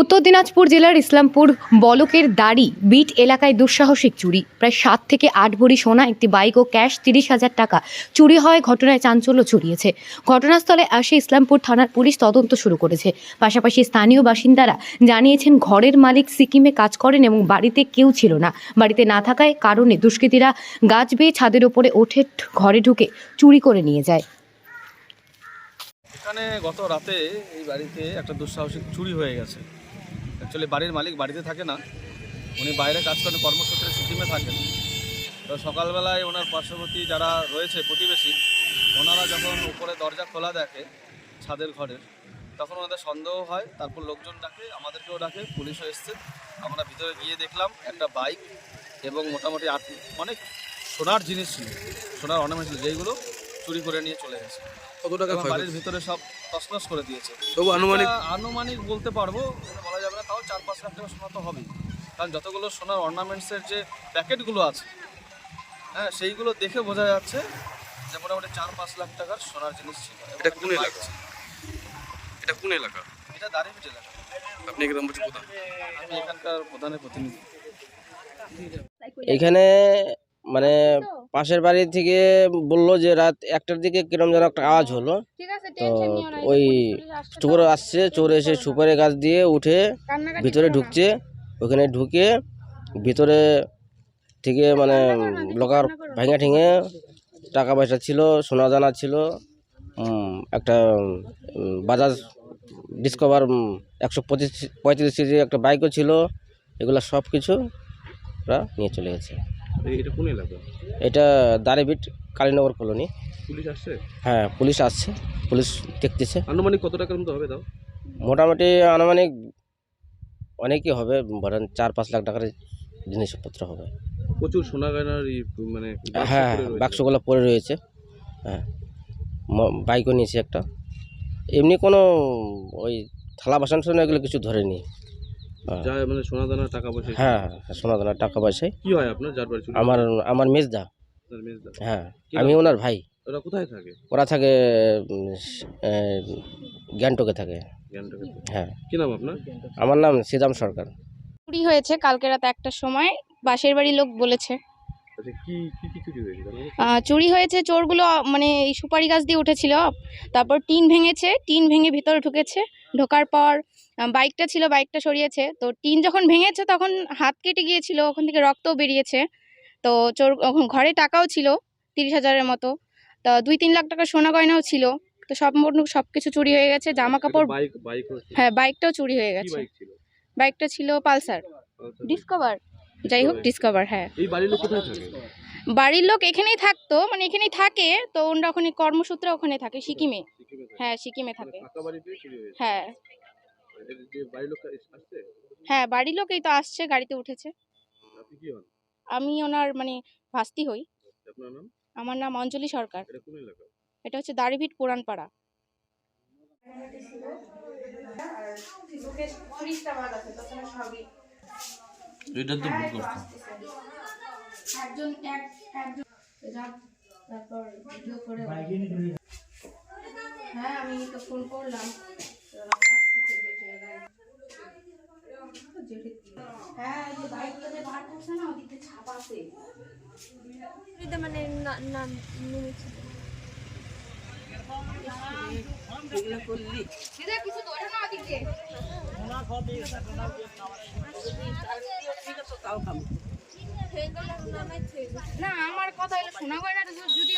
উত্তর দিনাজপুর জেলার ইসলামপুর বলকের দাড়ি বিট এলাকায় দুঃসাহসিক চুরি। প্রায় সাত থেকে আট ভরি সোনা, একটি বাইক ও ক্যাশ তিরিশ হাজার টাকা চুরি হয়। ঘটনায় চাঞ্চল্য ছড়িয়েছে। ঘটনাস্থলে আসে ইসলামপুর থানার পুলিশ তদন্ত শুরু করেছে। পাশাপাশি স্থানীয় বাসিন্দারা জানিয়েছেন, ঘরের মালিক সিকিমে কাজ করেন এবং বাড়িতে কেউ ছিল না। বাড়িতে না থাকায় কারণে দুষ্কৃতীরা গাছ বেয়ে ছাদের ওপরে ওঠে, ঘরে ঢুকে চুরি করে নিয়ে যায়। এখানে গত রাতে এই বাড়িতে একটা দুঃসাহসিক চুরি হয়ে গেছে। অ্যাকচুয়ালি বাড়ির মালিক বাড়িতে থাকে না উনি বাইরে কাজ করেন কর্মসূত্রে সিকিমে থাকেন। তো সকালবেলায় ওনার পার্শ্ববর্তী যারা রয়েছে প্রতিবেশী ওনারা যখন উপরে দরজা খোলা দেখে ছাদের ঘরের তখন ওনাদের সন্দেহ হয় তারপর লোকজন ডাকে আমাদেরকেও ডাকে পুলিশও এসছে। আমরা ভিতরে গিয়ে দেখলাম একটা বাইক এবং মোটামুটি আট অনেক সোনার জিনিস ছিল সোনার অর্নামেন্ট ছিল যেইগুলো চুরি করে নিয়ে চলে গেছে। কত টাকা বাড়ির ভিতরে সব তছনছ করে দিয়েছে। তবু আনুমানিক আনুমানিক বলতে পারব বলা যাবে না চার পাঁচ লাখ টাকা সোনা তো হবেই। কারণ যতগুলো সোনার অর্নামেন্টসের যে প্যাকেটগুলো আছে হ্যাঁ সেইগুলো দেখে বোঝা যাচ্ছে যে মোটামুটি চার পাঁচ লাখ টাকার সোনার জিনিস ছিল। এটা কোন এলাকা? এটা কোন এলাকা? এটা দাঁড়িয়ে এলাকা আপনি পঞ্চায়েত প্রধান। আমি এখানকার প্রধানের প্রতিনিধি। এখানে মানে পাশের বাড়ি থেকে বলল যে রাত একটার দিকে কিরম যেন একটা আওয়াজ হলো। তো ওই চোর আসছে চোর এসে সুপারি গাছ দিয়ে উঠে ভিতরে ঢুকছে ওখানে ঢুকে ভিতরে থেকে মানে লোকার ভেঙে ঠেঙে টাকা পয়সা ছিল সোনা দানা ছিল একটা বাজাজ ডিসকভার একশো পঁচিশ পঁয়ত্রিশ সিজির একটা বাইকও ছিল এগুলো সব কিছু ওরা নিয়ে চলে গেছে। এটা কোন এলাকা? এটা দারেবিট কালীনগর কলোনি। পুলিশ আসছে? হ্যাঁ পুলিশ আসছে। পুলিশ দেখতেছে। আনুমানিক কত টাকার মতো হবে তাও? মোটামুটি আনুমানিক অনেকই হবে ধরেন চার পাঁচ লাখ টাকার জিনিসপত্র হবে। প্রচুর সোনা গয়নার মানে হ্যাঁ। বাক্সগুলো পড়ে রয়েছে। হ্যাঁ বাইকও নিয়েছে একটা। এমনি কোনো ওই থালা বাসন এগুলো কিছু ধরেনি। যা মানে সোনা দানা টাকা পয়সা হ্যাঁ হ্যাঁ, সোনা দানা টাকা পয়সায় কি হয় আপনার? যার বাড়ি চুরি আমার আমার মেজদা। মেজদা। হ্যাঁ আমি ওনার ভাই। ওরা কোথায় থাকে? ওরা থাকে গ্যাংটকে থাকে। জ্ঞানটাকে হ্যাঁ। কি নাম আপনার? আমার নাম শ্রীরাম সরকার। চুরি হয়েছে কালকে রাত একটার সময়। বাসের বাড়ির লোক বলেছে। আচ্ছা কি কি কি চুরি হয়েছে চোরগুলো মানে এই সুপারি গাছ দিয়ে উঠেছিল। তারপর টিন ভেঙেছে। টিন ভেঙে ভিতরে ঢুকেছে। ঢোকার পর বাইকটা ছিল বাইকটা সরিয়েছে। তো টিন যখন ভেঙেছে তখন হাত কেটে গিয়েছিল ওখান থেকে রক্তও বেরিয়েছে। তো চোর ঘরে টাকাও ছিল তিরিশ হাজারের মতো। তো দুই তিন লাখ টাকা সোনা গয়নাও ছিল। তো সব সব কিছু চুরি হয়ে গেছে জামা কাপড় হ্যাঁ বাইকটাও চুরি হয়ে গেছে। বাইকটা ছিল? পালসার। আচ্ছা। ডিসকভার যাই হোক ডিসকভার হ্যাঁ। বাড়ির লোক এখানেই থাকতো মানে এখানেই থাকে, তো ওনারা ওখানে কর্মসূত্রে ওখানে থাকে, সিকিমে। হ্যাঁ সিকিমে থাকে। হ্যাঁ। হ্যাঁ বাড়ির লোক এই তো আসছে, গাড়িতে উঠেছে। আমি ওনার মানে ভাস্তি হই। আমার নাম অঞ্জলি সরকার। এটা হচ্ছে দাড়িভিট পুরানপাড়া। এটা তো একজন এক একজন। তারপর ভিডিও করে হ্যাঁ আমি তো ফোন করলাম। হ্যাঁ বার করছে না ওদিকে ছাপ আছে এটা মানে নাম নেমেছে কিছু ধরে না আমার কথা হলো শোনা গয়না যদি